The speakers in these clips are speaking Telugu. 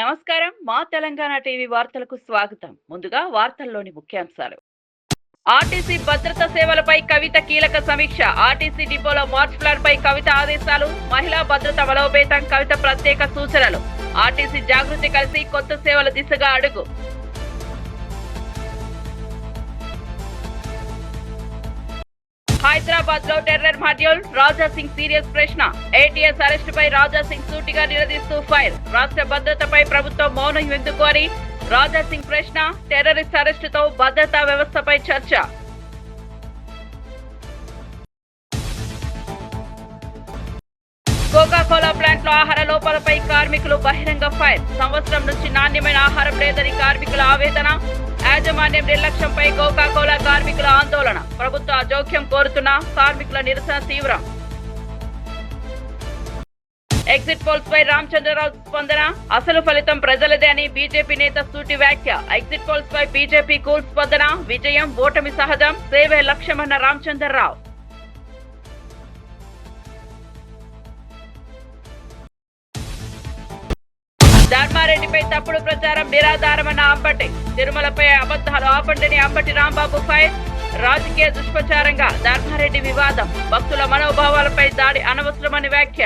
నమస్కారం. మా తెలంగాణ టీవీ వార్తలకు స్వాగతం. ముందుగా వార్తల్లోని ముఖ్యాంశాలు. ఆర్టీసీ భద్రత సేవలపై కవిత కీలక సమీక్ష. ఆర్టీసీ డిపోలో మార్చ్ ప్లాన్ పై కవిత ఆదేశాలు. మహిళా భద్రత బలోపేతం కవిత ప్రత్యేక సూచనలు. ఆర్టీసీ జాగృతి కలిసి కొత్త సేవల దిశగా అడుగు. హైదరాబాద్లో terror module. Raja Singh serious ప్రశ్న. ఏటీఎస్ అరెస్ట్ పై రాజా సింగ్ సూటిగా నిలదీస్తూ ఫైర్. రాష్ట్ర భద్రతపై ప్రభుత్వం మౌనం ఎందుకు అని రాజా సింగ్ ప్రశ్న. టెర్రరిస్ట్ అరెస్టుతో భద్రతా వ్యవస్థపై చర్చ. కోకాకోలా ప్లాంట్లో ఆహార లోపాలపై కార్మికులు బహిరంగ ఫైర్. సంవత్సరం నుంచి నాణ్యమైన ఆహారం లేదని కార్మికుల ఆవేదన యాజమాన్యం నిర్లక్ష్యంపై కోకాకోలా కార్మికుల ఆందోళన. ప్రభుత్వ జోక్యం కోరుతున్న కార్మికుల నిరసన తీవ్రం. ఎగ్జిట్ పోల్స్ పై రామచంద్రరావు స్పందన అసలు ఫలితం ప్రజలదే అని బీజేపీ నేత సూటి వ్యాఖ్య. ఎగ్జిట్ పోల్స్ పై బీజేపీ కూల్ స్పందన విజయం ఓటమి సహజం సేవే లక్ష్యమన్న రామచంద్రరావు. ధర్మారెడ్డిపై తప్పుడు ప్రచారం నిరాధారమన్న అంబటి తిరుమలపై అబద్ధాలు ఆపండిని అంబటి రాంబాబు ఫైర్ రాజకీయ దుష్ప్రచారంగా ధర్మారెడ్డి వివాదం భక్తుల మనోభావాలపై దాడి అనవసరమని వ్యాఖ్య.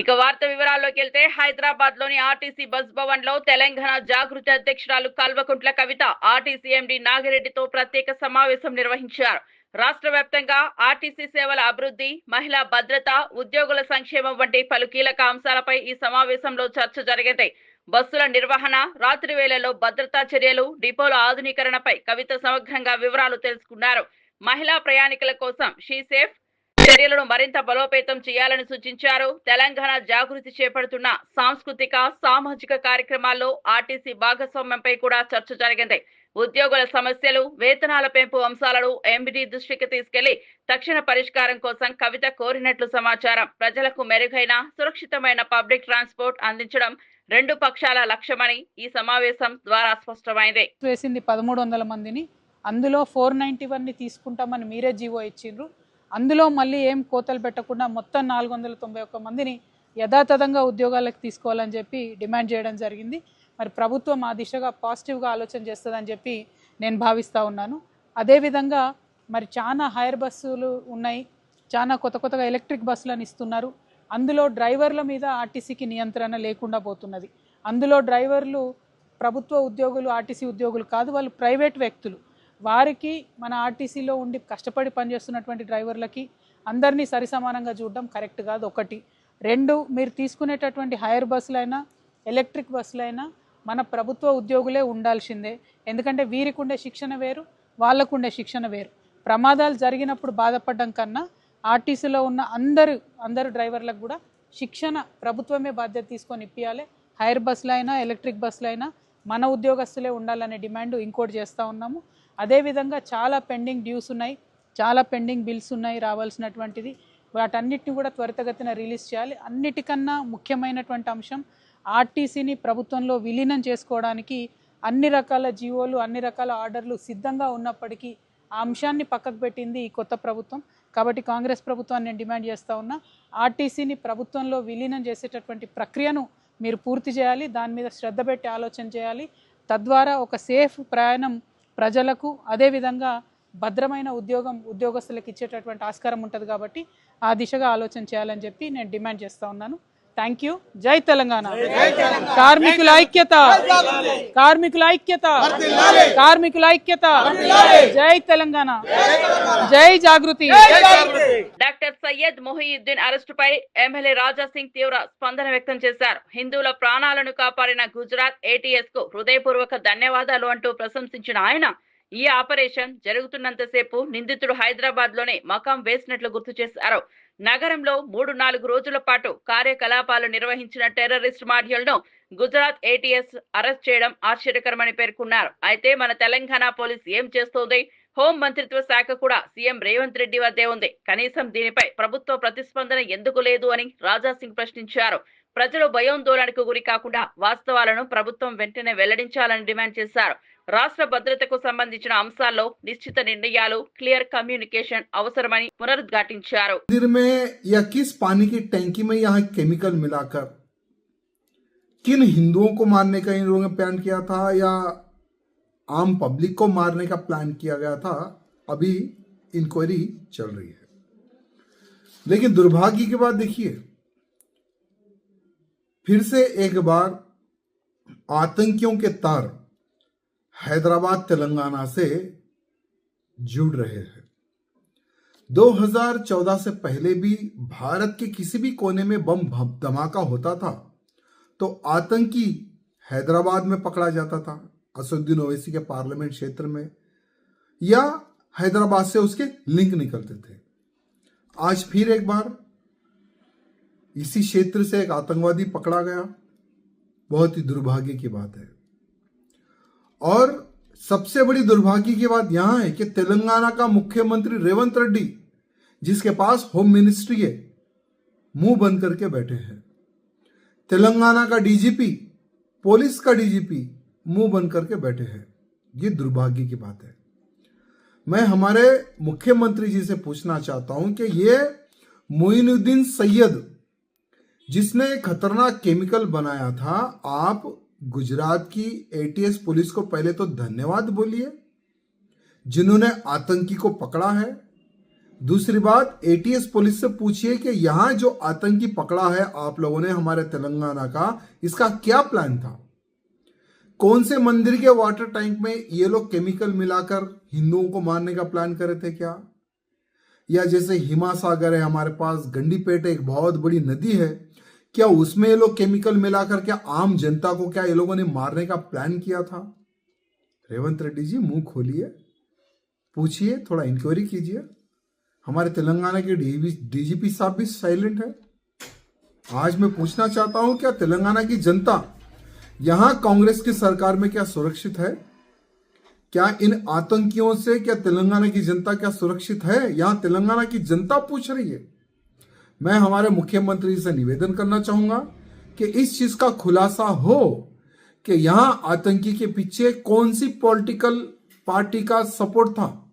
ఇక వార్త వివరాల్లోకి వెళ్తే హైదరాబాద్లోని ఆర్టీసీ బస్ భవన్లో తెలంగాణ జాగృతి అధ్యక్షురాలు కల్వకుంట్ల కవిత ఆర్టీసీ ఎండి నాగిరెడ్డితో ప్రత్యేక సమావేశం నిర్వహించారు. రాష్ట్ర వ్యాప్తంగా ఆర్టీసీ సేవల అభివృద్ధి మహిళా భద్రత ఉద్యోగుల సంక్షేమం వంటి పలు కీలక అంశాలపై ఈ సమావేశంలో చర్చ జరిగింది. బస్సుల నిర్వహణ రాత్రి వేళల్లో భద్రతా చర్యలు డిపోల ఆధునీకరణపై కవిత సమగ్రంగా వివరాలు తెలుసుకున్నారు. మహిళా ప్రయాణికుల కోసం షీ సేఫ్ చర్యలను మరింత బలోపేతం చేయాలని సూచించారు. తెలంగాణ జాగృతి చేపడుతున్న సాంస్కృతిక సామాజిక కార్యక్రమాల్లో ఆర్టీసీ భాగస్వామ్యంపై కూడా చర్చ జరిగింది. ఉద్యోగుల సమస్యలు వేతనాల పెంపు అంశాలను ఎంబిడి దృష్టికి తీసుకెళ్ళి తక్షణ పరిష్కారం కోసం కవిత కోరినట్లు సమాచారం. ప్రజలకు మెరుగైన సురక్షితమైన పబ్లిక్ ట్రాన్స్పోర్ట్ అందించడం రెండు పక్షాల లక్ష్యమని ఈ సమావేశం ద్వారా స్పష్టమైంది. వేసింది పదమూడు వందల మందిని. అందులో ఫోర్ నైన్టీ వన్ని తీసుకుంటామని మీరే జీవో ఇచ్చిండ్రు. అందులో మళ్ళీ ఏం కోతలు పెట్టకుండా మొత్తం నాలుగు వందల తొంభై ఒక్క మందిని యథాతథంగా ఉద్యోగాలకు తీసుకోవాలని చెప్పి డిమాండ్ చేయడం జరిగింది. మరి ప్రభుత్వం ఆ దిశగా పాజిటివ్గా ఆలోచన చేస్తుందని చెప్పి నేను భావిస్తూ ఉన్నాను. అదేవిధంగా మరి చాలా హైర్ బస్సులు ఉన్నాయి. చాలా కొత్త కొత్తగా ఎలక్ట్రిక్ బస్సులను ఇస్తున్నారు. అందులో డ్రైవర్ల మీద ఆర్టీసీకి నియంత్రణ లేకుండా పోతున్నది. అందులో డ్రైవర్లు ప్రభుత్వ ఉద్యోగులు ఆర్టీసీ ఉద్యోగులు కాదు వాళ్ళు ప్రైవేట్ వ్యక్తులు. వారికి మన ఆర్టీసీలో ఉండి కష్టపడి పనిచేస్తున్నటువంటి డ్రైవర్లకి అందరినీ సరిసమానంగా చూడడం కరెక్ట్ కాదు ఒకటి. రెండు మీరు తీసుకునేటటువంటి హైర్ బస్సులైనా ఎలక్ట్రిక్ బస్సులైనా మన ప్రభుత్వ ఉద్యోగులే ఉండాల్సిందే. ఎందుకంటే వీరికి ఉండే శిక్షణ వేరు వాళ్ళకు ఉండే శిక్షణ వేరు. ప్రమాదాలు జరిగినప్పుడు బాధపడడం కన్నా ఆర్టీసీలో ఉన్న అందరు అందరు డ్రైవర్లకు కూడా శిక్షణ ప్రభుత్వమే బాధ్యత తీసుకొని ఇప్పియాలి. హైర్ బస్సులు అయినా ఎలక్ట్రిక్ బస్సులు అయినా మన ఉద్యోగస్తులే ఉండాలనే డిమాండ్ ఇంకోటి చేస్తూ ఉన్నాము. అదేవిధంగా చాలా పెండింగ్ డ్యూస్ ఉన్నాయి చాలా పెండింగ్ బిల్స్ ఉన్నాయి రావాల్సినటువంటిది. వాటన్నిటిని కూడా త్వరితగతిన రిలీజ్ చేయాలి. అన్నిటికన్నా ముఖ్యమైనటువంటి అంశం ఆర్టీసీని ప్రభుత్వంలో విలీనం చేసుకోవడానికి అన్ని రకాల జీవోలు అన్ని రకాల ఆర్డర్లు సిద్ధంగా ఉన్నప్పటికీ ఆ అంశాన్ని పక్కకు పెట్టింది ఈ కొత్త ప్రభుత్వం. కాబట్టి కాంగ్రెస్ ప్రభుత్వాన్ని నేను డిమాండ్ చేస్తూ ఉన్నా ఆర్టీసీని ప్రభుత్వంలో విలీనం చేసేటటువంటి ప్రక్రియను మీరు పూర్తి చేయాలి దాని మీద శ్రద్ధ పెట్టి ఆలోచన చేయాలి. తద్వారా ఒక సేఫ్ ప్రయాణం ప్రజలకు అదేవిధంగా భద్రమైన ఉద్యోగం ఉద్యోగస్తులకు ఇచ్చేటటువంటి ఆస్కారం ఉంటుంది కాబట్టి ఆ దిశగా ఆలోచన చేయాలని చెప్పి నేను డిమాండ్ చేస్తూ ఉన్నాను. Thank you. జై తెలంగాణ. కార్మికుల ఐక్యత. కార్మికుల ఐక్యత. కార్మికుల ఐక్యత. జై తెలంగాణ. జై జాగృతి. డాక్టర్ సయ్యద్ మొహియుద్దీన్ అరెస్టుపై ఎమ్మెల్యే రాజా సింగ్ తీవ్ర స్పందన వ్యక్తం చేశారు. హిందువుల ప్రాణాలను కాపాడిన గుజరాత్ ఏటీఎస్కు హృదయపూర్వక ధన్యవాదాలు అంటూ ప్రశంసించిన ఆయన ఈ ఆపరేషన్ జరుగుతున్నంతసేపు నిందితుడు హైదరాబాద్లోనే మకాం వేసినట్లు గుర్తు చేశారు. నగరంలో మూడు నాలుగు రోజుల పాటు కార్యకలాపాలు నిర్వహించిన టెర్రరిస్ట్ మాడ్యూల్ను గుజరాత్ ఏటీఎస్ అరెస్ట్ చేయడం ఆశ్చర్యకరమని పేర్కొన్నారు. అయితే మన తెలంగాణ పోలీస్ ఏం చేస్తోంది? హోం మంత్రిత్వ శాఖ కూడా సీఎం రేవంత్ రెడ్డి వద్దే ఉంది. కనీసం దీనిపై ప్రభుత్వ ప్రతిస్పందన ఎందుకు లేదు అని రాజా సింగ్ ప్రశ్నించారు. ప్రజలు భయోందోళనకు గురి కాకుండా వాస్తవాలను ప్రభుత్వం వెంటనే వెల్లడించాలని డిమాండ్ చేశారు. రాష్ట్ర భద్రతకు సంబంధించిన అంశాల్లో నిశ్చిత నిర్ణయాలు క్లియర్ కమ్యూనికేషన్ అవసరమని పునరుద్ఘాటించారు मंदिर में या किस पानी की टैंकी में यहाँ केमिकल मिलाकर किन हिंदुओं को मारने का इन लोगों ने प्लान किया था या आम पब्लिक को मारने का प्लान किया गया था अभी इंक्वायरी चल रही है लेकिन दुर्भाग्य की बात देखिए फिर से एक बार आतंकियों के तार हैदराबाद, तेलंगाना से जुड़ रहे हैं। 2014 से पहले भी भारत के किसी भी कोने में बम धमाका होता था तो आतंकी हैदराबाद में पकड़ा जाता था, असदुद्दीन ओवैसी के पार्लियामेंट क्षेत्र में, या हैदराबाद से उसके लिंक निकलते थे। आज फिर एक बार इसी क्षेत्र से एक आतंकवादी पकड़ा गया। बहुत ही दुर्भाग्य की बात है। और सबसे बड़ी दुर्भाग्य की बात यहाँ है कि तेलंगाना का मुख्यमंत्री रेवंत रेड्डी, जिसके पास होम मिनिस्ट्री है, मुँह बंद करके बैठे हैं। तेलंगाना का डीजीपी, पुलिस का डीजीपी, मुँह बंद करके बैठे हैं। ये दुर्भाग्य की बात है। मैं हमारे मुख्यमंत्री जी से पूछना चाहता हूँ कि ये मोइनुद्दीन सैयद, जिसने खतरनाक केमिकल बनाया था, आप गुजरात की एटीएस पुलिस को पहले तो धन्यवाद बोलिए, जिन्होंने आतंकी को पकड़ा है। दूसरी बात एटीएस पुलिस से पूछिए कि यहाँ जो आतंकी पकड़ा है आप लोगों ने हमारे तेलंगाना का, इसका क्या प्लान था? कौन से मंदिर के वाटर टैंक में ये लोग केमिकल मिलाकर हिंदुओं को मारने का प्लान करे थे क्या? या जैसे हिमा सागर है हमारे पास, गंडीपेट एक बहुत बड़ी नदी है क्या उसमें ये लोग केमिकल मिलाकर क्या आम जनता को क्या ये लोगों ने मारने का प्लान किया था? रेवंत रेड्डी जी, मुँह खोलिए। पूछिए, थोड़ा इंक्वायरी कीजिए। हमारे तेलंगाना के डीजीपी साहब भी साइलेंट है। आज मैं पूछना चाहता हूँ, क्या तेलंगाना की जनता यहाँ कांग्रेस की सरकार में क्या सुरक्षित है? क्या इन आतंकियों से क्या तेलंगाना की जनता क्या सुरक्षित है? यहाँ तेलंगाना की जनता पूछ रही है। मैं हमारे मुख्यमंत्री से निवेदन करना चाहूँगा कि इस चीज़ का खुलासा हो कि यहाँ आतंकी के पीछे कौन सी पॉलिटिकल पार्टी का सपोर्ट था?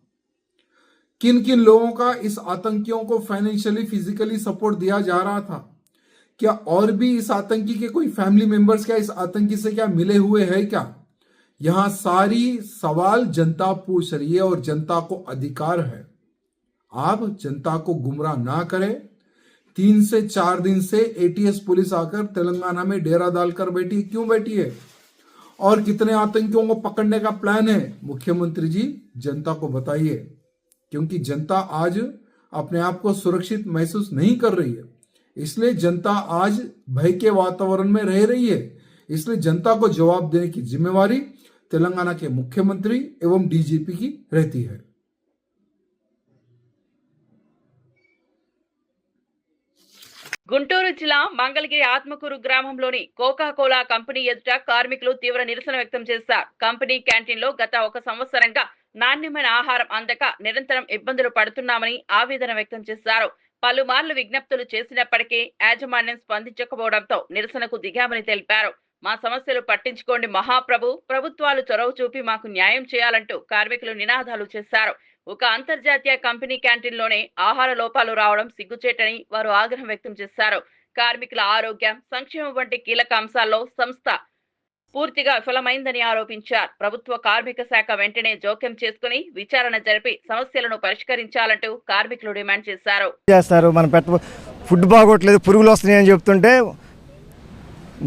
किन किन लोगों का इस आतंकियों को फाइनेंशियली फिजिकली सपोर्ट दिया जा रहा था? क्या और भी इस आतंकी के कोई फैमिली मेंबर्स क्या इस आतंकी से क्या मिले हुए हैं क्या? यहाँ सारी सवाल जनता पूछ रही है और जनता को अधिकार है। आप जनता को गुमराह ना करें। तीन से चार दिन से एटीएस पुलिस आकर तेलंगाना में डेरा डालकर बैठी। क्यों बैठी है? और कितने आतंकियों को पकड़ने का प्लान है? मुख्यमंत्री जी, जनता को बताइए। क्योंकि जनता आज अपने आप को सुरक्षित महसूस नहीं कर रही है। इसलिए जनता आज भय के वातावरण में रह रही है। इसलिए जनता को जवाब देने की जिम्मेवारी तेलंगाना के मुख्यमंत्री एवं डीजीपी की रहती है। గుంటూరు జిల్లా మంగళగిరి ఆత్మకూరు గ్రామంలోని కోకా కోలా కంపెనీ ఎదుట కార్మికులు తీవ్ర నిరసన వ్యక్తం చేశారు. కంపెనీ క్యాంటీన్లో గత ఒక సంవత్సరంగా నాణ్యమైన ఆహారం అందక నిరంతరం ఇబ్బందులు పడుతున్నామని ఆవేదన వ్యక్తం చేశారు. పలుమార్లు విజ్ఞప్తులు చేసినప్పటికీ యాజమాన్యం స్పందించకపోవడంతో నిరసనకు దిగామని తెలిపారు. మా సమస్యలు పట్టించుకోండి మహాప్రభు ప్రభుత్వాలు చొరవ చూపి మాకు న్యాయం చేయాలంటూ కార్మికులు నినాదాలు చేశారు. ఒక అంతర్జాతీయ కంపెనీ క్యాంటీన్లోనే ఆహార లోపాలు రావడం సిగ్గుచేటని వారు ఆగ్రహం వ్యక్తం చేశారు. కార్మికుల ఆరోగ్యం సంక్షేమం వంటి కీలక అంశాల్లో సంస్థ పూర్తిగా విఫలమైందని ఆరోపించారు. ప్రభుత్వ కార్మిక శాఖ వెంటనే జోక్యం చేసుకుని విచారణ జరిపి సమస్యలను పరిష్కరించాలంటూ కార్మికులు డిమాండ్ చేశారు. చేస్తారు? మనం పెట్ట ఫుడ్ బాగోట్లేదు పురుగులు వస్తున్నాయి అని చెప్తుంటే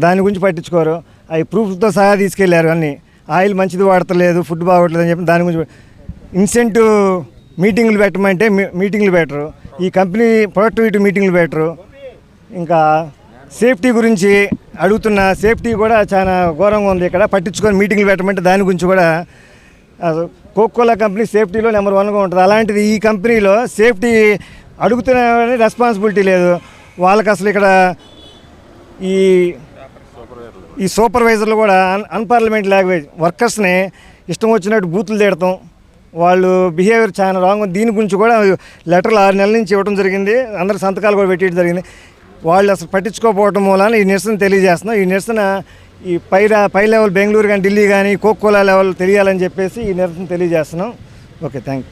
దాని గురించి పట్టించుకోరు. అవి ప్రూఫ్తో సహా తీసుకెళ్ళారు అన్ని. ఆయిల్ మంచిది వాడతలేదు ఫుడ్ బాగోట్లేదు అని చెప్పి దాని గురించి ఇన్సెంటివ్ మీటింగ్లు పెట్టమంటే మీ- మీటింగ్లు పెట్టరు ఈ కంపెనీ ప్రొడక్టివిటీ మీటింగ్లు పెట్టరు ఇంకా సేఫ్టీ గురించి అడుగుతున్న సేఫ్టీ కూడా చాలా ఘోరంగా ఉంది ఇక్కడ. పట్టించుకొని మీటింగ్లు పెట్టమంటే దాని గురించి కూడా కోకోలా కంపెనీ సేఫ్టీలో నెంబర్ వన్గా ఉంటుంది. అలాంటిది ఈ కంపెనీలో సేఫ్టీ అడుగుతున్న రెస్పాన్సిబిలిటీ లేదు. వాళ్ళకి అసలు ఇక్కడ ఈ ఈ సూపర్వైజర్లు కూడా అన్ అన్పార్లమెంట్ లాంగ్వేజ్ వర్కర్స్ని ఇష్టం వచ్చినట్టు బూతులు తిడతాం. వాళ్ళు బిహేవియర్ చాలా రాంగ్ దీని గురించి కూడా లెటర్లు ఆరు నెలల నుంచి ఇవ్వడం జరిగింది. అందరు సంతకాలు కూడా పెట్టడం జరిగింది. వాళ్ళు అసలు పట్టించుకోకపోవడం మూలాన ఈ నిరసన తెలియజేస్తున్నాం. ఈ నిరసన ఈ పై పై లెవెల్ బెంగళూరు కానీ ఢిల్లీ కానీ కోకోలా లెవెల్ తెలియాలని చెప్పేసి ఈ నిరసన తెలియజేస్తున్నాం. ఓకే థ్యాంక్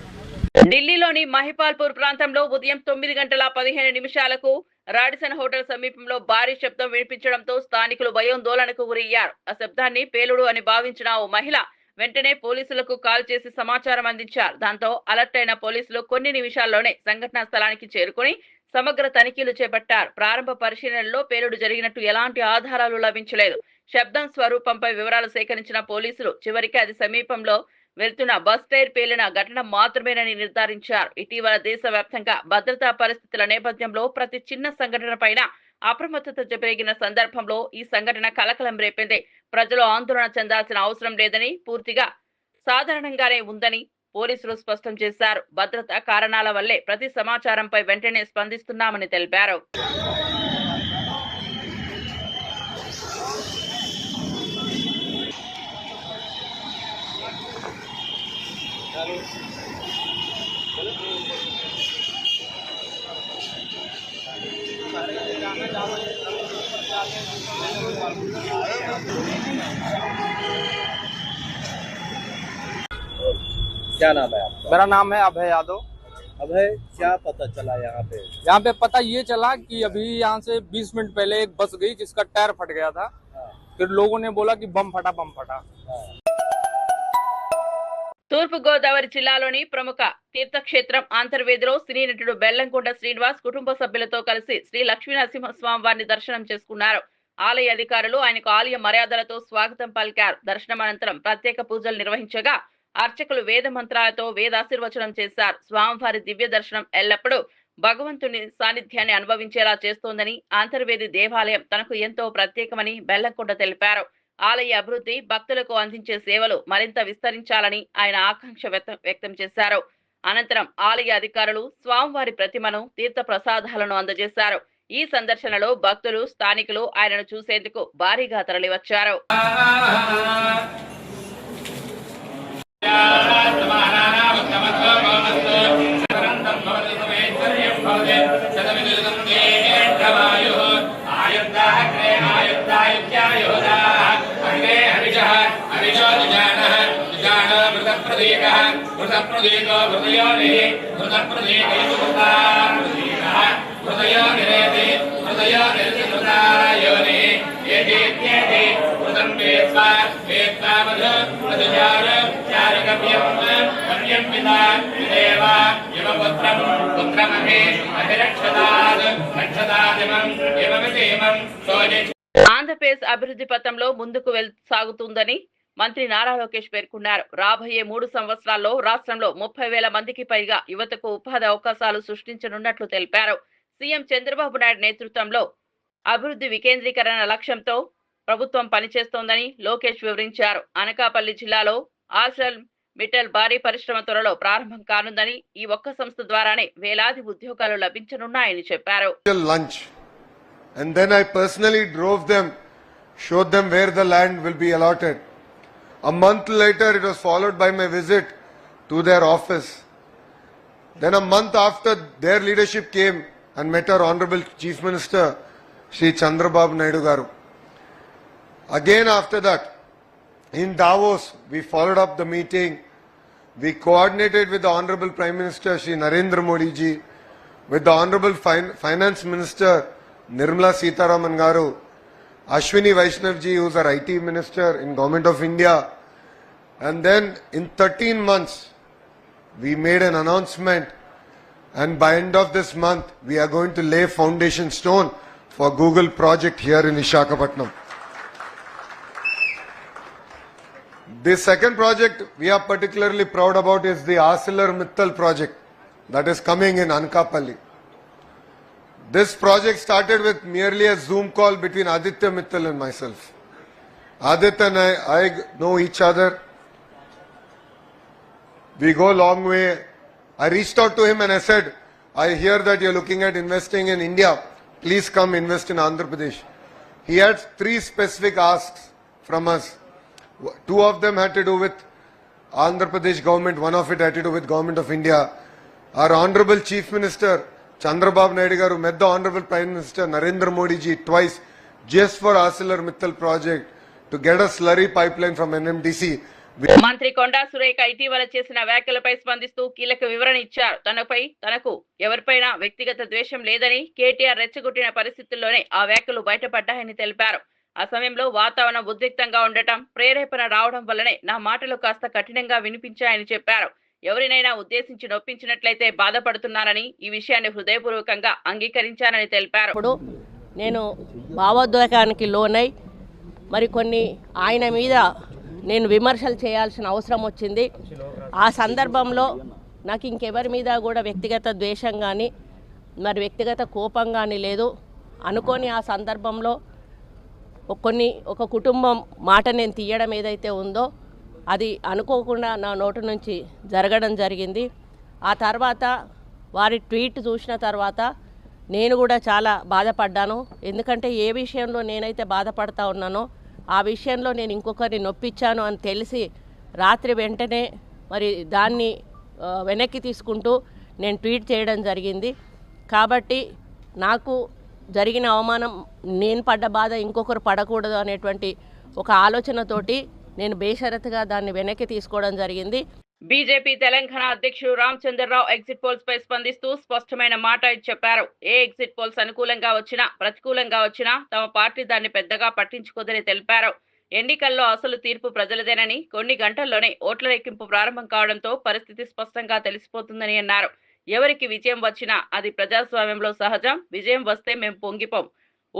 ఢిల్లీలోని మహిపాల్పూర్ ప్రాంతంలో ఉదయం తొమ్మిది గంటల పదిహేను నిమిషాలకు రాడిసన్ హోటల్ సమీపంలో భారీ శబ్దం వినిపించడంతో స్థానికులు భయోందోళనకు గురయ్యారు. ఆ శబ్దాన్ని పేలుడు అని భావించిన ఓ మహిళ వెంటనే పోలీసులకు కాల్ చేసి సమాచారం అందించారు. దాంతో అలర్ట్ అయిన పోలీసులు కొన్ని నిమిషాల్లోనే సంఘటనా స్థలానికి చేరుకుని సమగ్ర తనిఖీలు చేపట్టారు. ప్రారంభ పరిశీలనలో పేలుడు జరిగినట్టు ఎలాంటి ఆధారాలు లభించలేదు. శబ్దం స్వరూపంపై వివరాలు సేకరించిన పోలీసులు చివరికి అది సమీపంలో వెళ్తున్న బస్ టైర్ పేలిన ఘటన మాత్రమేనని నిర్ధారించారు. ఇటీవల దేశవ్యాప్తంగా భద్రతా పరిస్థితుల నేపథ్యంలో ప్రతి చిన్న సంఘటన పైన అప్రమత్తత పెరిగిన సందర్భంలో ఈ సంఘటన కలకలం రేపింది. ప్రజలు ఆందోళన చెందాల్సిన అవసరం లేదని పూర్తిగా సాధారణంగానే ఉందని పోలీసులు స్పష్టం చేశారు. భద్రతా కారణాల వల్లే ప్రతి సమాచారంపై వెంటనే స్పందిస్తున్నామని తెలిపారు. क्या नाम है आपका मेरा नाम है अभय यादव अभय क्या पता चला यहाँ पे यहाँ पे पता ये चला कि अभी यहाँ से 20 मिनट पहले एक बस गई जिसका टायर फट गया था फिर लोगों ने बोला कि बम फटा बम फटा తూర్పు గోదావరి జిల్లాలోని ప్రముఖ తీర్థక్షేత్రం అంతర్వేదిలో సినీ నటుడు బెల్లంకొండ శ్రీనివాస్ కుటుంబ సభ్యులతో కలిసి శ్రీ లక్ష్మీ నరసింహస్వామి వారిని దర్శనం చేసుకున్నారు ఆలయ అధికారులు ఆయనకు ఆలయ మర్యాదలతో స్వాగతం పలికారు దర్శనం అనంతరం ప్రత్యేక పూజలు నిర్వహించగా అర్చకులు వేద మంత్రాలతో వేదాశీర్వచనం చేశారు. స్వామివారి దివ్య దర్శనం ఎల్లప్పుడూ భగవంతుని సాన్నిధ్యాన్ని అనుభవించేలా చేస్తోందని అంతర్వేది దేవాలయం తనకు ఎంతో ప్రత్యేకమని బెల్లంకొండ తెలిపారు. ఆలయ అభివృద్ధి భక్తులకు అందించే సేవలు మరింత విస్తరించాలని ఆయన ఆకాంక్ష వ్యక్తం చేశారు. అనంతరం ఆలయ అధికారులు స్వామివారి ప్రతిమను తీర్థ ప్రసాదాలను అందజేశారు. ఈ సందర్శనలో భక్తులు స్థానికులు ఆయనను చూసేందుకు భారీగా తరలివచ్చారు. ఆంధ్రప్రదేశ్ అభివృద్ధి పథంలో ముందుకు వెళ్ సాగుతుందని మంత్రి నారా లోకేష్ పేర్కొన్నారు రాబోయే మూడు సంవత్సరాల్లో రాష్ట్రంలో ముప్పై వేల మందికి పైగా యువతకు ఉపాధి అవకాశాలు సృష్టించనున్నట్లు తెలిపారు సీఎం చంద్రబాబు నాయుడు నేతృత్వంలో అభివృద్ధి వికేంద్రీకరణ లక్ష్యంతో ప్రభుత్వం పనిచేస్తోందని లోకేష్ వివరించారు అనకాపల్లి జిల్లాలో ఆర్సల్ మిటల్ భారీ పరిశ్రమ త్వరలో ప్రారంభం కానుందని ఈ ఒక్క సంస్థ ద్వారానే వేలాది ఉద్యోగాలు లభించనున్నాయని చెప్పారు. And then I personally drove them, showed them where the land will be allotted. A month later, it was followed by my visit to their office. Then a month after, their leadership came and met our Honorable Chief Minister, Sri Chandrababu Naidu Garu. Again after that, in Davos, we followed up the meeting. We coordinated with the Honorable Prime Minister, Sri Narendra Modi ji, with the Honorable fin- Finance Minister Nirmala Sitaraman Garu, Ashwini Vaishnav ji, who's our IT Minister in Government of India, and then in 13 months, we made an announcement, and by end of this month, we are going to lay foundation stone for Google project here in Vishakhapatnam. The second project we are particularly proud about is the Arcelor Mittal project that is coming in Anakapalli. This project started with merely a Zoom call between Aditya Mittal and myself. Aditya and I, I know each other. We go a long way. I reached out to him and I said, I hear that you're looking at investing in India. Please come invest in Andhra Pradesh. He had three specific asks from us. Two of them had to do with Andhra Pradesh government, one of it had to do with government of India. Our Honorable Chief Minister Chandrababu Naidu garu met the Honorable Prime Minister Narendra Modi ji twice just for Arcelor Mittal project to get a slurry pipeline from NMDC. మంత్రి కొండా సురేఖ ఇటీవల చేసిన వ్యాఖ్యలపై స్పందిస్తూ కీలక వివరణ ఇచ్చారు. తనపై తనకు ఎవరిపైనా వ్యక్తిగత ద్వేషం లేదని కేటీఆర్ రెచ్చగొట్టిన పరిస్థితుల్లోనే ఆ వ్యాఖ్యలు బయటపడ్డాయని తెలిపారు. ఆ సమయంలో వాతావరణం ఉద్రిక్తంగా ఉండటం ప్రేరేపణ రావడం వల్లనే నా మాటలు కాస్త కఠినంగా వినిపించాయని చెప్పారు. ఎవరినైనా ఉద్దేశించి నొప్పించినట్లయితే బాధపడుతున్నానని ఈ విషయాన్ని హృదయపూర్వకంగా అంగీకరించానని తెలిపారు. ఇప్పుడు నేను భావోద్వేగానికి లోనై మరి కొన్ని ఆయన మీద నేను విమర్శలు చేయాల్సిన అవసరం వచ్చింది. ఆ సందర్భంలో నాకు ఇంకెవరి మీద కూడా వ్యక్తిగత ద్వేషం కానీ మరి వ్యక్తిగత కోపం కానీ లేదు. అనుకోని ఆ సందర్భంలో కొన్ని ఒక కుటుంబం మాట నేను తీయడం ఏదైతే ఉందో అది అనుకోకుండా నా నోటు నుంచి జరగడం జరిగింది. ఆ తర్వాత వారి ట్వీట్ చూసిన తర్వాత నేను కూడా చాలా బాధపడ్డాను. ఎందుకంటే ఏ విషయంలో నేనైతే బాధపడతా ఉన్నానో ఆ విషయంలో నేను ఇంకొకరిని నొప్పించాను అని తెలిసి రాత్రి వెంటనే మరి దాన్ని వెనక్కి తీసుకుంటూ నేను ట్వీట్ చేయడం జరిగింది. కాబట్టి నాకు జరిగిన అవమానం నేను పడ్డ బాధ ఇంకొకరు పడకూడదు అనేటువంటి ఒక ఆలోచనతోటి నేను బేషరతుగా దాన్ని వెనక్కి తీసుకోవడం జరిగింది. బీజేపీ తెలంగాణ అధ్యక్షుడు రామచంద్రరావు ఎగ్జిట్ పోల్స్ పై స్పందిస్తూ స్పష్టమైన మాట చెప్పారు. ఏ ఎగ్జిట్ పోల్స్ అనుకూలంగా వచ్చినా ప్రతికూలంగా వచ్చినా తమ పార్టీ దాన్ని పెద్దగా పట్టించుకోదని తెలిపారు. ఎన్నికల్లో అసలు తీర్పు ప్రజలదేనని కొన్ని గంటల్లోనే ఓట్ల లెక్కింపు ప్రారంభం కావడంతో పరిస్థితి స్పష్టంగా తెలిసిపోతుందని అన్నారు. ఎవరికి విజయం వచ్చినా అది ప్రజాస్వామ్యంలో సహజం విజయం వస్తే మేము పొంగిపోం.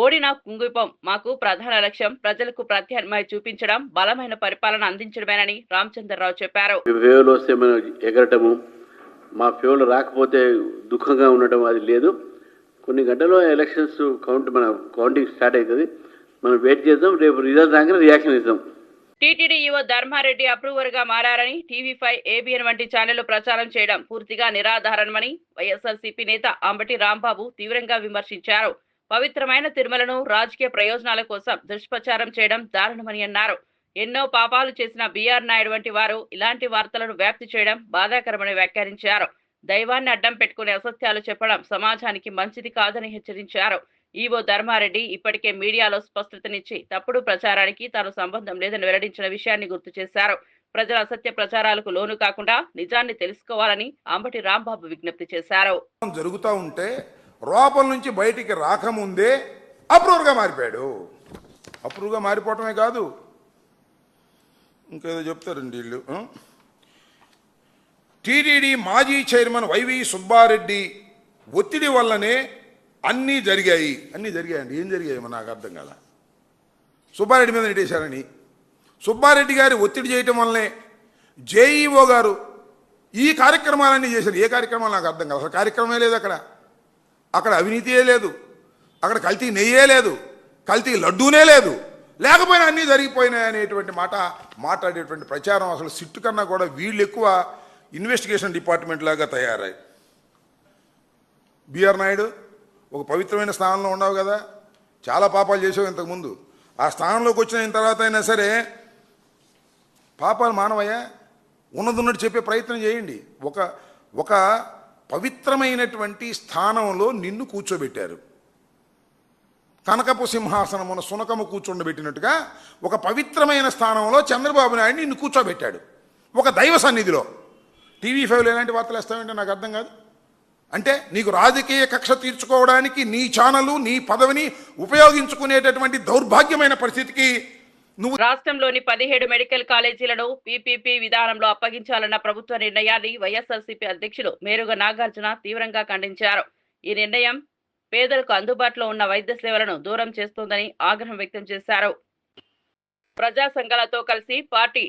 ఓడినా కుంగిపోం. మాకు ప్రధాన లక్ష్యం ప్రజలకు ప్రత్యామ్నాయం చూపించడం బలమైన పరిపాలన అందించడమేనని రామచంద్రరావు చెప్పారు. ఫేవర్ వస్తే మనం ఎగరటము మా ఫేవర్ రాకపోతే దుఃఖంగా ఉండటం అది లేదు. కొన్ని గంటల్లో ఎలక్షన్స్ కౌంట్ మన కౌంటింగ్ స్టార్ట్ అవుతుంది. మనం వెయిట్ చేద్దాం రేపు రిజల్ట్ రాగానే రియాక్షన్ ఇద్దాం టీటీడీ ఈవో ధర్మారెడ్డి అప్రూవర్గా మారారని టీవీ ఫైవ్ ఏబిఎన్ వంటి ఛానళ్ళు ప్రచారం చేయడం పూర్తిగా నిరాధారణమని వైఎస్ఆర్సీపీ నేత అంబటి రాంబాబు తీవ్రంగా విమర్శించారు. పవిత్రమైన తిరుమలను రాజకీయ ప్రయోజనాల కోసం దుష్ప్రచారం చేయడం దారుణమని అన్నారు. ఎన్నో పాపాలు చేసిన బీఆర్ నాయుడు వంటి వారు ఇలాంటి వార్తలను వ్యాప్తి చేయడం బాధాకరమని వ్యాఖ్యానించారు. దైవాన్ని అడ్డం పెట్టుకునే అసత్యాలు చెప్పడం సమాజానికి మంచిది కాదని హెచ్చరించారు. ఈవో ధర్మారెడ్డి ఇప్పటికే మీడియాలో స్పష్టతనిచ్చి తప్పుడు ప్రచారానికి తాను సంబంధం లేదని వెల్లడించిన విషయాన్ని గుర్తు చేశారు. ప్రజల అసత్య ప్రచారాలకు లోను కాకుండా నిజాన్ని తెలుసుకోవాలని అంబటి రాంబాబు విజ్ఞప్తి చేశారు. జరుగుతూ ఉంటే లోపల నుంచి బయటికి రాకముందే అప్రూవర్గా మారిపోయాడు. అప్రూవ్గా మారిపోవటమే కాదు. ఇంకేదో చెప్తారండి వీళ్ళు టీటీడీ మాజీ చైర్మన్ వైవి సుబ్బారెడ్డి ఒత్తిడి వల్లనే అన్నీ జరిగాయి. అన్నీ జరిగాయండి. ఏం జరిగాయి నాకు అర్థం కాల. సుబ్బారెడ్డి మీద నెట్టేశారని. సుబ్బారెడ్డి గారి ఒత్తిడి చేయటం వల్లనే జేఈఓ గారు ఈ కార్యక్రమాలన్నీ చేశారు. ఏ కార్యక్రమాలు నాకు అర్థం కాదు అసలు కార్యక్రమమే లేదు అక్కడ. అక్కడ అవినీతియే లేదు. అక్కడ కల్తీ నెయ్యే లేదు. కల్తీ లడ్డూనే లేదు. లేకపోయినా అన్నీ జరిగిపోయినాయి అనేటువంటి మాట మాట్లాడేటువంటి ప్రచారం అసలు సిట్టు కన్నా కూడా వీళ్ళు ఎక్కువ ఇన్వెస్టిగేషన్ డిపార్ట్మెంట్ లాగా తయారై. బిఆర్ నాయుడు ఒక పవిత్రమైన స్థానంలో ఉన్నావు కదా. చాలా పాపాలు చేసావు ఇంతకుముందు ఆ స్థానంలోకి వచ్చిన తర్వాత అయినా సరే పాపాలు మానవయ్యా. ఉన్నది ఉన్నట్టు చెప్పే ప్రయత్నం చేయండి. ఒక ఒక పవిత్రమైనటువంటి స్థానంలో నిన్ను కూర్చోబెట్టారు. కనకపు సింహాసనమున సునకము కూర్చోబెట్టినట్టుగా ఒక పవిత్రమైన స్థానంలో చంద్రబాబు నాయుడు నిన్ను కూర్చోబెట్టాడు. ఒక దైవ సన్నిధిలో. టీవీ ఫైవ్లో ఎలాంటి వార్తలు వేస్తామంటే నాకు అర్థం కాదు. అంటే నీకు రాజకీయ కక్ష తీర్చుకోవడానికి నీ ఛానలు నీ పదవిని ఉపయోగించుకునేటటువంటి దౌర్భాగ్యమైన పరిస్థితికి నువ్వు రాష్ట్రంలోని పదిహేడు మెడికల్ కాలేజీలను పీపీపీ విధానంలో అప్పగించాలన్న ప్రభుత్వ నిర్ణయాన్ని వైఎస్ఆర్సీపీ అధ్యక్షులు మేరుగ నాగార్జున తీవ్రంగా ఖండించారు. ఈ నిర్ణయం పేదలకు అందుబాటులో ఉన్న వైద్య సేవలను దూరం చేస్తోందని ఆగ్రహం వ్యక్తం చేశారు. ప్రజా సంఘాలతో కలిసి పార్టీ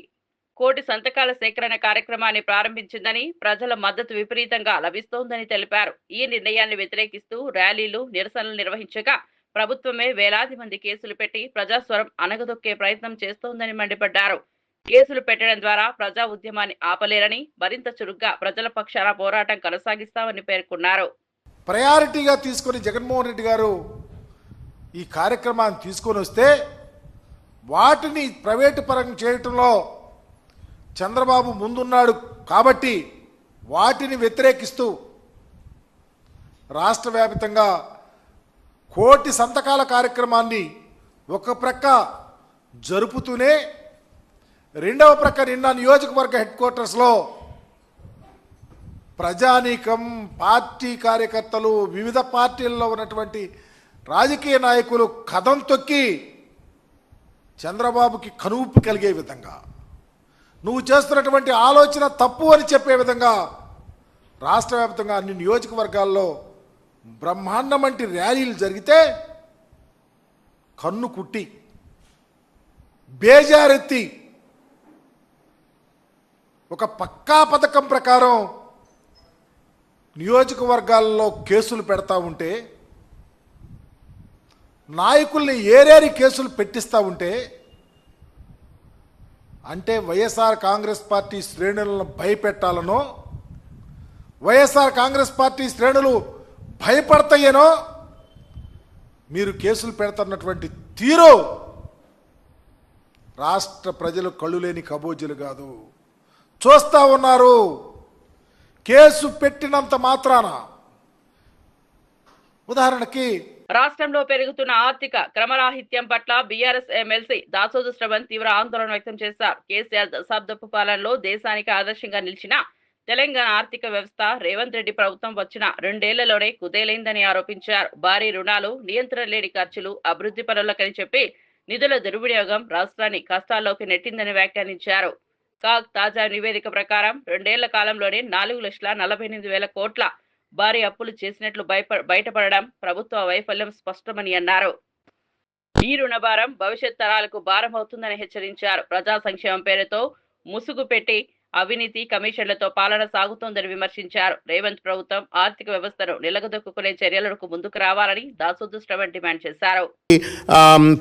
కోటి సంతకాల సేకరణ కార్యక్రమాన్ని ప్రారంభించిందని ప్రజల మద్దతు విపరీతంగా లభిస్తోందని తెలిపారు. ఈ నిర్ణయాన్ని వ్యతిరేకిస్తూ ర్యాలీలు నిరసనలు నిర్వహించగా ప్రభుత్వమే వేలాది మంది కేసులు పెట్టి ప్రజాస్వరం అనగదొక్కే ప్రయత్నం చేస్తోందని మండిపడ్డారు. కేసులు పెట్టడం ద్వారా ప్రజా ఉద్యమాన్ని ఆపలేరని మరింత చురుగ్గా ప్రజల పక్షాన పోరాటం కొనసాగిస్తామని పేర్కొన్నారు. ప్రయారిటీగా తీసుకొని జగన్మోహన్ రెడ్డి గారు ఈ కార్యక్రమాన్ని తీసుకొని వస్తే వాటిని ప్రైవేటు పరం చేయటంలో చంద్రబాబు ముందున్నాడు కాబట్టి వాటిని వ్యతిరేకిస్తూ రాష్ట్ర వ్యాప్తంగా కోటి సంతకాల కార్యక్రమాన్ని ఒక ప్రక్క జరుపుతూనే రెండవ ప్రక్క నిన్న నియోజకవర్గ హెడ్ క్వార్టర్స్లో ప్రజానీకం పార్టీ కార్యకర్తలు వివిధ పార్టీల్లో ఉన్నటువంటి రాజకీయ నాయకులు కథం తొక్కి చంద్రబాబుకి కనువిప్పు కలిగే విధంగా నువ్వు చేస్తున్నటువంటి ఆలోచన తప్పు అని చెప్పే విధంగా రాష్ట్ర వ్యాప్తంగా అన్ని నియోజకవర్గాల్లో బ్రహ్మాండం వంటి ర్యాలీలు జరిగితే కన్ను కుట్టి బేజారెత్తి ఒక పక్కా పథకం ప్రకారం నియోజకవర్గాల్లో కేసులు పెడతా ఉంటే నాయకుల్ని ఏరేరి కేసులు పెట్టిస్తూ ఉంటే అంటే వైఎస్ఆర్ కాంగ్రెస్ పార్టీ శ్రేణులను భయపెట్టాలనో వైఎస్ఆర్ కాంగ్రెస్ పార్టీ శ్రేణులు భయపడతాయేనో? మీరు కేసులు పెడుతున్నటువంటి తీరు రాష్ట్ర ప్రజలు కళ్ళు లేని కబోజీలు కాదు. చూస్తూ ఉన్నారు. కేసు పెట్టినంత మాత్రాన ఉదాహరణకి రాష్ట్రంలో పెరుగుతున్న ఆర్థిక క్రమరాహిత్యం పట్ల బీఆర్ఎస్ ఎమ్మెల్సీ దాసోజు శ్రవణ్ తీవ్ర ఆందోళన వ్యక్తం చేశారు. కేసీఆర్ దశాబ్దపు పాలనలో దేశానికి ఆదర్శంగా నిలిచిన తెలంగాణ ఆర్థిక వ్యవస్థ రేవంత్ రెడ్డి ప్రభుత్వం వచ్చిన రెండేళ్ళలోనే కుదేలైందని ఆరోపించారు. భారీ రుణాలు నియంత్రణ లేని ఖర్చులు అభివృద్ధి పనులకని చెప్పి నిధుల దుర్వినియోగం రాష్ట్రాన్ని కష్టాల్లోకి నెట్టిందని వ్యాఖ్యానించారు. కాగ్ తాజా నివేదిక ప్రకారం రెండేళ్ళ కాలంలోనే నాలుగు లక్షల నలభై ఎనిమిది వేల కోట్ల భారీ అప్పులు చేసినట్లు భయప బయటపడడం ప్రభుత్వ వైఫల్యం స్పష్టమని అన్నారు. ఈ రుణభారం భవిష్యత్ తరాలకు భారం అవుతుందని హెచ్చరించారు. ప్రజా సంక్షేమం పేరుతో ముసుగు పెట్టి అవినీతి కమిషన్లతో పాలన సాగుతోందని విమర్శించారు. రేవంత్ ప్రభుత్వం ఆర్థిక వ్యవస్థను నిలగదొక్కునే చర్యలకు ముందుకు రావాలని దాసోదు డిమాండ్ చేశారు.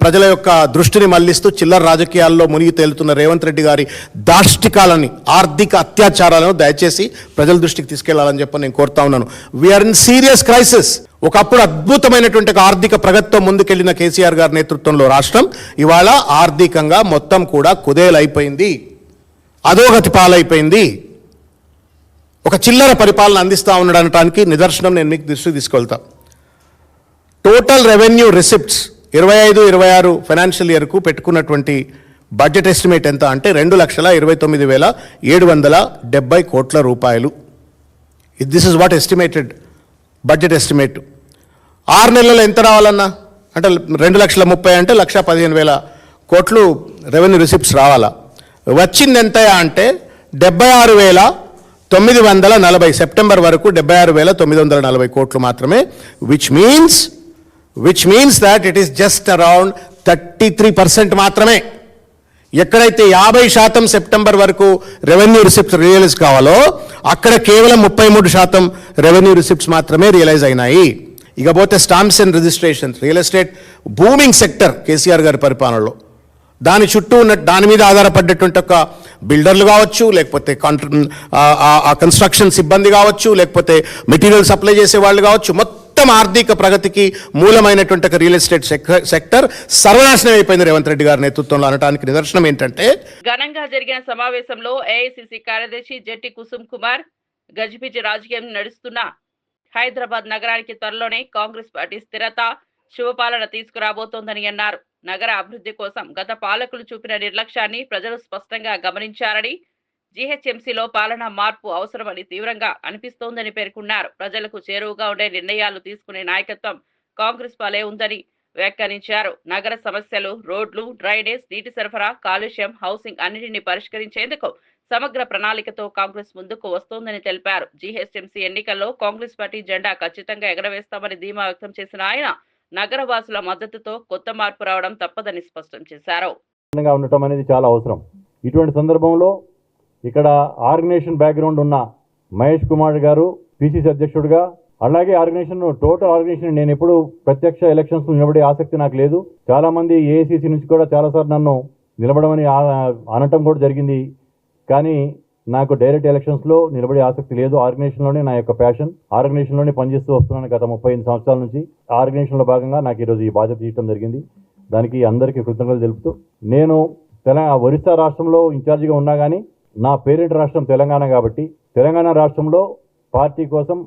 ప్రజల యొక్క దృష్టిని మళ్ళిస్తూ చిల్లర రాజకీయాల్లో మునిగి తేలుతున్న రేవంత్ రెడ్డి గారి దాష్టికాలని ఆర్థిక అత్యాచారాలను దయచేసి ప్రజల దృష్టికి తీసుకెళ్ళాలని చెప్పి నేను కోరుతా ఉన్నాను. వీఆర్ ఇన్ సీరియస్ క్రైసిస్ ఒకప్పుడు అద్భుతమైనటువంటి ఆర్థిక ప్రగతితో ముందుకెళ్ళిన కేసీఆర్ గారి నేతృత్వంలో రాష్ట్రం ఇవాళ ఆర్థికంగా మొత్తం కూడా కుదేలైపోయింది. అధోగతి పాలైపోయింది. ఒక చిల్లర పరిపాలన అందిస్తా ఉండడానికి నిదర్శనం నేను మీకు దృష్టి తీసుకెళ్తా. టోటల్ రెవెన్యూ రిసిప్ట్స్ ఇరవై ఐదు ఇరవై ఆరు ఫైనాన్షియల్ ఇయర్కు పెట్టుకున్నటువంటి బడ్జెట్ ఎస్టిమేట్ ఎంత అంటే రెండు లక్షల ఇరవై తొమ్మిది వేల ఏడు వందల డెబ్బై కోట్ల రూపాయలు. This is what estimated budget estimate ఆరు నెలల్లో ఎంత రావాలన్నా? అంటే రెండు లక్షల ముప్పై అంటే లక్ష పదిహేను వేల కోట్లు రెవెన్యూ రిసిప్ట్స్ రావాలా? వచ్చింది ఎంత అంటే డెబ్బై ఆరు వేల తొమ్మిది వందల నలభై సెప్టెంబర్ వరకు డెబ్బై ఆరు వేల తొమ్మిది వందల నలభై కోట్లు మాత్రమే which means which means that it is just around thirty three percent మాత్రమే. ఎక్కడైతే యాభై శాతం సెప్టెంబర్ వరకు రెవెన్యూ రిసిప్ట్స్ రియలైజ్ కావాలో అక్కడ కేవలం ముప్పై మూడు శాతం రెవెన్యూ రిసిప్ట్స్ మాత్రమే రియలైజ్ అయినాయి. ఇకపోతే stamps and registration real estate booming sector KCR గారి పరిపాలనలో. దాని చుట్టూ ఉన్న దాని మీద ఆధారపడ్డటువంటి ఒక బిల్డర్లు కావచ్చు లేకపోతే ఆ కన్స్ట్రక్షన్ సిబ్బంది కావచ్చు లేకపోతే మెటీరియల్ సప్లై చేసే వాళ్ళు కావచ్చు మొత్తం ఆర్థిక ప్రగతికి మూలమైనటువంటి ఒక రియల్ ఎస్టేట్ సెక్టర్ సర్వనాశనం అయిపోయింది రేవంత్ రెడ్డి గారి నేతృత్వంలో అనడానికి నిదర్శనం ఏంటంటే ఘనంగా జరిగిన సమావేశంలో ఏఐసిసి కార్యదర్శి జట్టి కుసుమ్ కుమార్ గజిబిజి రాజకీయం నడుస్తున్న హైదరాబాద్ నగరానికి త్వరలోనే కాంగ్రెస్ పార్టీ స్థిరత శుభపాలన తీసుకురాబోతోందని అన్నారు. నగర అభివృద్ధి కోసం గత పాలకులు చూపిన నిర్లక్ష్యాన్ని ప్రజలు స్పష్టంగా గమనించారని జీహెచ్ఎంసీలో పాలనా మార్పు అవసరమని తీవ్రంగా అనిపిస్తోందని పేర్కొన్నారు. ప్రజలకు చేరువుగా ఉండే నిర్ణయాలు తీసుకునే నాయకత్వం కాంగ్రెస్ పాలే ఉందని వ్యాఖ్యానించారు. నగర సమస్యలు రోడ్లు డ్రైనేజ్ నీటి సరఫరా కాలుష్యం హౌసింగ్ అన్నిటిని పరిష్కరించేందుకు సమగ్ర ప్రణాళికతో కాంగ్రెస్ ముందుకు వస్తోందని తెలిపారు. జీహెచ్ఎంసీ ఎన్నికల్లో కాంగ్రెస్ పార్టీ జెండా ఖచ్చితంగా ఎగరవేస్తామని ధీమా వ్యక్తం చేసిన ఆయన నగర వాసుల మద్దతుతో కొత్త మార్పు రావడం తప్పదని స్పష్టం చేశారు. ఉండటం అనేది చాలా అవసరం. ఇటువంటి సందర్భంలో ఇక్కడ ఆర్గనైజేషన్ బ్యాక్గ్రౌండ్ ఉన్న మహేష్ కుమార్ గారు పిసిసి అధ్యక్షుడిగా అలాగే ఆర్గనైజేషన్ టోటల్ ఆర్గనైజేషన్ నేను ఎప్పుడు ప్రత్యక్ష ఎలక్షన్స్ నిలబడే ఆసక్తి నాకు లేదు. చాలా మంది ఏఐసిసి నుంచి కూడా చాలాసార్లు నన్ను నిలబడమని ఆ- అనటం కూడా జరిగింది. కానీ నాకు డైరెక్ట్ ఎలక్షన్స్లో నిలబడే ఆసక్తి లేదు. ఆర్గనైజేషన్లోనే నా యొక్క ప్యాషన్ ఆర్గనైజేషన్లోనే పనిచేస్తూ వస్తున్నాను గత ముప్పై ఐదు సంవత్సరాల నుంచి. ఆ ఆర్గనైజేషన్లో భాగంగా నాకు ఈరోజు ఈ బాధ్యత తీయడం జరిగింది. దానికి అందరికీ కృతజ్ఞతలు తెలుపుతూ నేను తెలంగాణ ఒరిస్సా రాష్ట్రంలో ఇన్ఛార్జిగా ఉన్నా కానీ నా పేరెంట్ రాష్ట్రం తెలంగాణ కాబట్టి తెలంగాణ రాష్ట్రంలో పార్టీ కోసం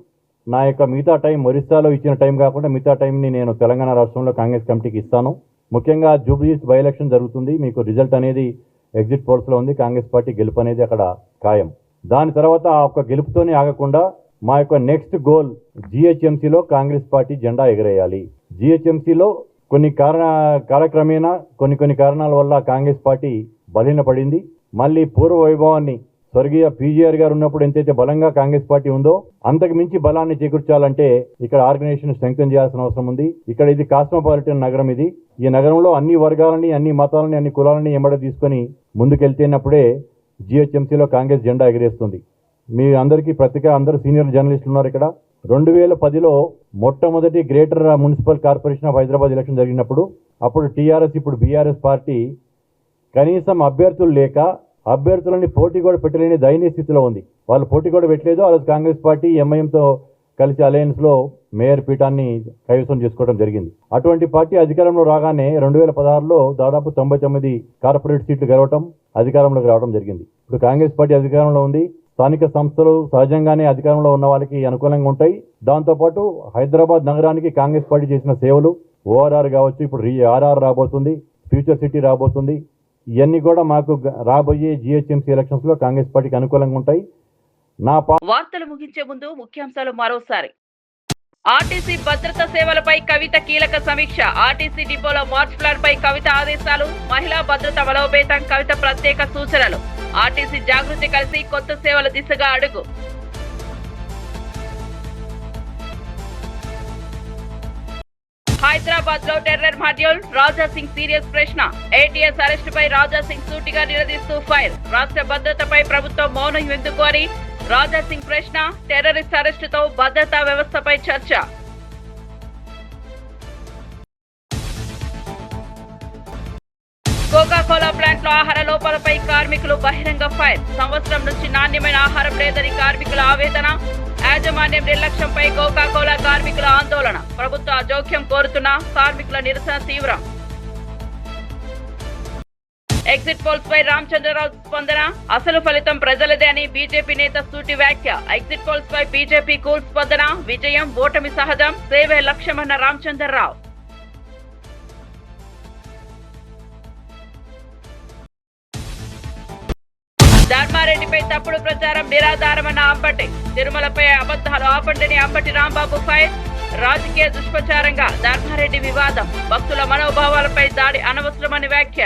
నా యొక్క మిగతా టైం ఒరిస్సాలో ఇచ్చిన టైం కాకుండా మిగతా టైంని నేను తెలంగాణ రాష్ట్రంలో కాంగ్రెస్ కమిటీకి ఇస్తాను. ముఖ్యంగా జూబ్లీస్ బై ఎలక్షన్ జరుగుతుంది. మీకు రిజల్ట్ అనేది ఎగ్జిట్ పోల్స్లో ఉంది. కాంగ్రెస్ పార్టీ గెలుపు అనేది అక్కడ ఖాయం. దాని తర్వాత ఆ ఒక్క గెలుపుతోనే ఆగకుండా మా యొక్క నెక్స్ట్ గోల్ జిహెచ్ఎంసీలో కాంగ్రెస్ పార్టీ జెండా ఎగరేయాలి. జిహెచ్ఎంసీలో కొన్ని కారణ కాలక్రమేణా కొన్ని కొన్ని కారణాల వల్ల కాంగ్రెస్ పార్టీ బలహీనపడింది మళ్ళీ పూర్వ వైభవాన్ని స్వర్గీయ పీజీఆర్ గారు ఉన్నప్పుడు ఎంతైతే బలంగా కాంగ్రెస్ పార్టీ ఉందో అంతకు మించి బలాన్ని చేకూర్చాలంటే ఇక్కడ ఆర్గనైజేషన్ స్ట్రెంగ్తన్ చేయాల్సిన అవసరం ఉంది. ఇక్కడ ఇది కాస్మోపాలిటన్ నగరం ఇది. ఈ నగరంలో అన్ని వర్గాలని అన్ని మతాలని అన్ని కులాలని ఎంబడ తీసుకొని ముందుకెళ్తేనప్పుడే జిహెచ్ఎంసీలో కాంగ్రెస్ జెండా ఎగరేస్తుంది. మీ అందరికీ ప్రతిక అందరూ సీనియర్ జర్నలిస్టులు ఉన్నారు ఇక్కడ. రెండు వేల పదిలో మొట్టమొదటి greater municipal corporation of Hyderabad election జరిగినప్పుడు అప్పుడు టీఆర్ఎస్ ఇప్పుడు బీఆర్ఎస్ పార్టీ కనీసం అభ్యర్థులు లేక అభ్యర్థులని పోటీ కూడా పెట్టలేని దయనీయ స్థితిలో ఉంది. వాళ్ళు పోటీ కూడా పెట్టలేదు. ఆ కాంగ్రెస్ పార్టీ ఎంఐఎంతో కలిసి అలయన్స్లో మేయర్ పీఠాన్ని కైవసం చేసుకోవడం జరిగింది. అటువంటి పార్టీ అధికారంలో రాగానే రెండు వేల పదహారులో దాదాపు తొంభై తొమ్మిది కార్పొరేట్ సీట్లు గెలవటం అధికారంలోకి రావడం జరిగింది. ఇప్పుడు కాంగ్రెస్ పార్టీ అధికారంలో ఉంది. స్థానిక సంస్థలు సహజంగానే అధికారంలో ఉన్న వాళ్ళకి అనుకూలంగా ఉంటాయి. దాంతోపాటు హైదరాబాద్ నగరానికి కాంగ్రెస్ పార్టీ చేసిన సేవలు ఓఆర్ఆర్ కావచ్చు ఇప్పుడు ఆర్ఆర్ రాబోతుంది ఫ్యూచర్ సిటీ రాబోతుంది. ఇవన్నీ కూడా మాకు రాబోయే జిహెచ్ఎంసీ ఎలక్షన్స్లో కాంగ్రెస్ పార్టీకి అనుకూలంగా ఉంటాయి. నా వార్తలు ముగించే ముందు ముఖ్యాంశాలు మరోసారి. ఆర్టీసీ భద్రతా సేవలపై కవిత కీలక సమీక్ష. ఆర్టీసీ డిపోలో మార్చ్ ప్లాన్ పై కవిత ఆదేశాలు మహిళా భద్రత బలోపేతం కవిత ప్రత్యేక సూచనలు. ఆర్టీసీ జాగృతి కలిసి కొత్త సేవల దిశగా అడుగు. హైదరాబాద్లో terror module Raja Singh serious ప్రశ్న. ఏటీఎస్ అరెస్టుపై రాజా సింగ్ సూటిగా నిలదీస్తూ ఫైర్. రాష్ట్ర భద్రతపై ప్రభుత్వం మౌనం ఎందుకు అని రాజా సింగ్ ప్రశ్న టెర్రరిస్ట్ అరెస్టుతో భద్రతా వ్యవస్థపై చర్చ. కోకాకోలా ప్లాంట్లో ఆహార లోపాలపై కార్మికులు బహిరంగ ఫైర్. సంవత్సరం నుంచి నాణ్యమైన ఆహారం లేదని కార్మికుల ఆవేదన యాజమాన్యం నిర్లక్ష్యంపై కోకాకోలా కార్మికుల ఆందోళన. ప్రభుత్వ జోక్యం కోరుతున్న కార్మికుల నిరసన తీవ్రం. ఎగ్జిట్ పోల్స్ పై రామచంద్రరావు స్పందన. అసలు ఫలితం ప్రజలదే అని బీజేపీ నేత సూటి వ్యాఖ్య. ఎగ్జిట్ పోల్స్ పై బీజేపీ కూల్ స్పందన. విజయం ఓటమి సహజం. సేవే లక్ష్యమన్న రామచంద్రరావు. ధర్మారెడ్డిపై తప్పుడు ప్రచారం నిరాధారమన్న అంబటి. తిరుమలపై అబద్ధాలు ఆపండిని అంబటి రాంబాబు ఫైర్. రాజకీయ దుష్ప్రచారంగా ధర్మారెడ్డి వివాదం. భక్తుల మనోభావాలపై దాడి అనవసరమని వ్యాఖ్య.